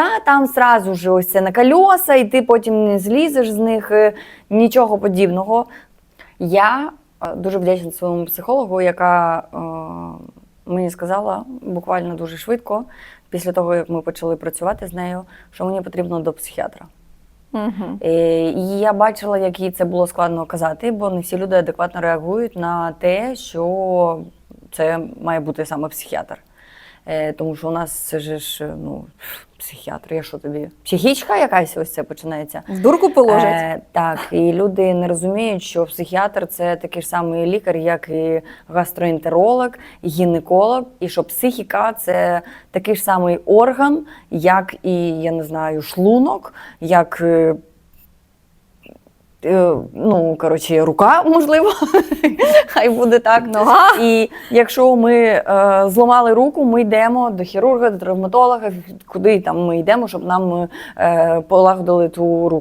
Та там сразу ж ось це на кольоса, і ти потім не злізеш з них, е, нічого подібного. Я е, дуже вдячна своєму психологу, яка е, мені сказала буквально дуже швидко, після того, як ми почали працювати з нею, що мені потрібно до психіатра. Угу. І я бачила, як їй це було складно казати, бо не всі люди адекватно реагують на те, що це має бути саме психіатр. Е, Тому що у нас це ж ну, психіатр, я що тобі? Психічка якась ось це починається. В дурку положать. Е, так, і люди не розуміють, що психіатр це такий ж самий лікар, як і гастроентеролог, і гінеколог, і що психіка це такий ж самий орган, як і я не знаю, шлунок, як. Е, Ну, коротше, рука, можливо, хай буде так. Нога. І якщо ми е, зламали руку, ми йдемо до хірурга, до травматолога, куди там ми йдемо, щоб нам е, полагодили ту руку.